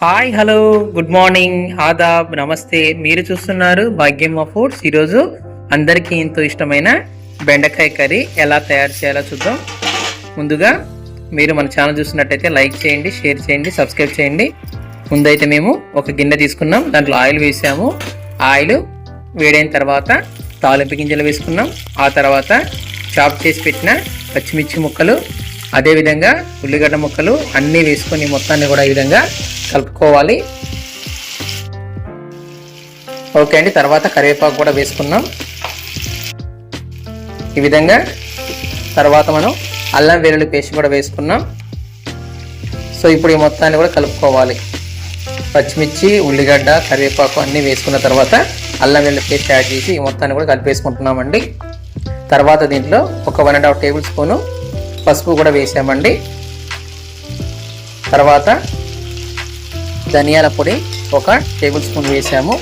Hi hello good morning ఆదాబ్ నమస్తే. మీరు చూస్తున్నారు భాగ్యమ్మ ఫుడ్స్ ఈరోజు అందరికీ ఎంతో ఇష్టమైన బెండకాయ కర్రీ ఎలా తయారు చేయాలో చూద్దాం. ముందుగా మీరు మన ఛానల్ చూసినట్టయితే లైక్ చేయండి షేర్ చేయండి సబ్స్క్రైబ్ చేయండి. ముందైతే మేము ఒక గిన్నె తీసుకున్నాం దాంట్లో ఆయిల్ వేసాము. ఆయిల్ వేడైన తర్వాత తాలింపు గింజలు వేసుకున్నాం. ఆ తర్వాత చాప్ చేసి పెట్టిన పచ్చిమిర్చి ముక్కలు అదేవిధంగా ఉల్లిగడ్డ ముక్కలు అన్నీ వేసుకొని మొత్తాన్ని కూడా ఈ విధంగా కలుపుకోవాలి. ఓకే అండి తర్వాత కరివేపాకు కూడా వేసుకున్నాం ఈ విధంగా తర్వాత మనం అల్లం వెల్లుల్లి పేస్ట్ కూడా వేసుకున్నాం సో ఇప్పుడు ఈ మొత్తాన్ని కూడా కలుపుకోవాలి. పచ్చిమిర్చి ఉల్లిగడ్డ కరివేపాకు అన్నీ వేసుకున్న తర్వాత అల్లం వెల్లుల్లి పేస్ట్ యాడ్ చేసి ఈ మొత్తాన్ని కూడా కలిపేసుకుంటున్నామండి. తర్వాత దీంట్లో ఒక one and half table spoon పసుపు కూడా వేసామండి. తర్వాత ధనియాల పొడి ఒక టేబుల్ స్పూన్ వేసాము.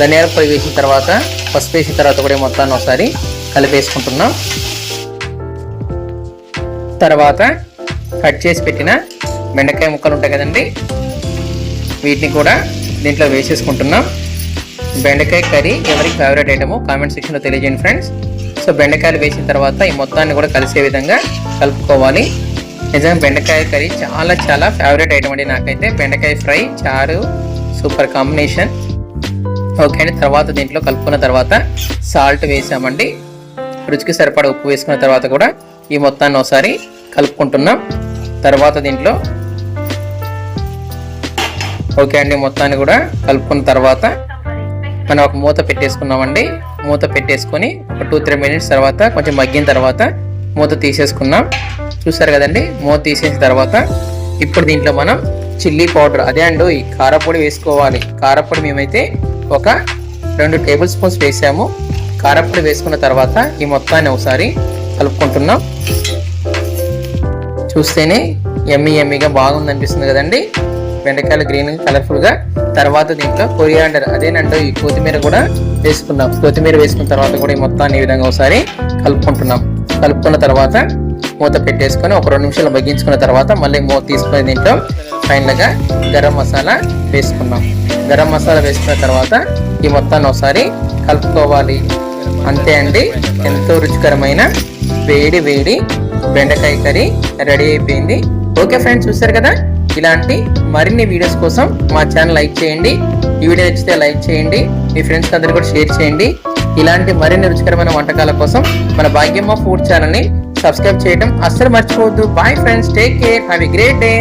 ధనియాల పొడి వేసిన తర్వాత పసుపు వేసిన తర్వాత కూడా ఈ మొత్తాన్ని ఒకసారి కలిపేసుకుంటున్నాం. తర్వాత కట్ చేసి పెట్టిన బెండకాయ ముక్కలు ఉంటాయి కదండి వీటిని కూడా దీంట్లో వేసేసుకుంటున్నాం. బెండకాయ కర్రీ ఎవరికి ఫేవరెట్ ఐటమో కామెంట్ సెక్షన్లో తెలియజేయండి ఫ్రెండ్స్ సో బెండకాయలు వేసిన తర్వాత ఈ మొత్తాన్ని కూడా కలిసే విధంగా కలుపుకోవాలి. నిజంగా బెండకాయ కర్రీ చాలా చాలా ఫేవరెట్ ఐటమ్ అండి నాకైతే. బెండకాయ ఫ్రై చారు సూపర్ కాంబినేషన్. ఓకే అండి తర్వాత దీంట్లో కలుపుకున్న తర్వాత సాల్ట్ వేసామండి. రుచికి సరిపడా ఉప్పు వేసుకున్న తర్వాత కూడా ఈ మొత్తాన్ని ఒకసారి కలుపుకుంటున్నాం. తర్వాత దీంట్లో ఓకే అండి మొత్తాన్ని కూడా కలుపుకున్న తర్వాత మనం ఒక మూత పెట్టేసుకున్నామండి. మూత పెట్టేసుకొని ఒక టూ త్రీ మినిట్స్ తర్వాత కొంచెం మగ్గిన తర్వాత మూత తీసేసుకున్నాం. చూసారు కదండి? మూత తీసేసిన తర్వాత ఇప్పుడు దీంట్లో మనం చిల్లీ పౌడర్ అదే అండి ఈ కారపొడి వేసుకోవాలి. కారపొడి మేమైతే ఒక రెండు టేబుల్ స్పూన్స్ వేసాము. కారపొడి వేసుకున్న తర్వాత ఈ మొత్తాన్ని ఒకసారి కలుపుకుంటున్నాం. చూస్తేనే ఎమ్మి ఎమ్మిగా బాగుంది అనిపిస్తుంది కదండి. వెండకాయలు గ్రీన్ కలర్ఫుల్గా. తర్వాత దీంట్లో కొరియాండర్ అదేనంటే ఈ కొత్తిమీర కూడా వేసుకున్నాం కొత్తిమీర వేసుకున్న తర్వాత కూడా ఈ మొత్తాన్ని ఈ విధంగా ఒకసారి కలుపుకుంటున్నాం. కలుపుకున్న తర్వాత మూత పెట్టేసుకొని ఒక రెండు నిమిషాలు మగ్గించుకున్న తర్వాత మళ్ళీ మూత తీసుకుని దీంట్లో ఫైనల్గా గరం మసాలా వేసుకున్నాం. గరం మసాలా వేసుకున్న తర్వాత ఈ మొత్తాన్ని ఒకసారి కలుపుకోవాలి. అంతే అండి. ఎంతో రుచికరమైన వేడి వేడి బెండకాయ కర్రీ రెడీ అయిపోయింది. ఓకే ఫ్రెండ్స్ చూసారు కదా? ఇలాంటి మరిన్ని వీడియోస్ కోసం మా ఛానల్ లైక్ చేయండి. ఈ వీడియో నచ్చితే లైక్ చేయండి. మీ ఫ్రెండ్స్ అందరూ కూడా షేర్ చేయండి. ఇలాంటి మరిన్ని రుచికరమైన వంటకాల కోసం మన భాగ్యమ్మ ఫుడ్ ఛానల్ని సబ్స్క్రైబ్ చేయడం అస్సలు మర్చిపోవద్దు. Bye friends take care have a great day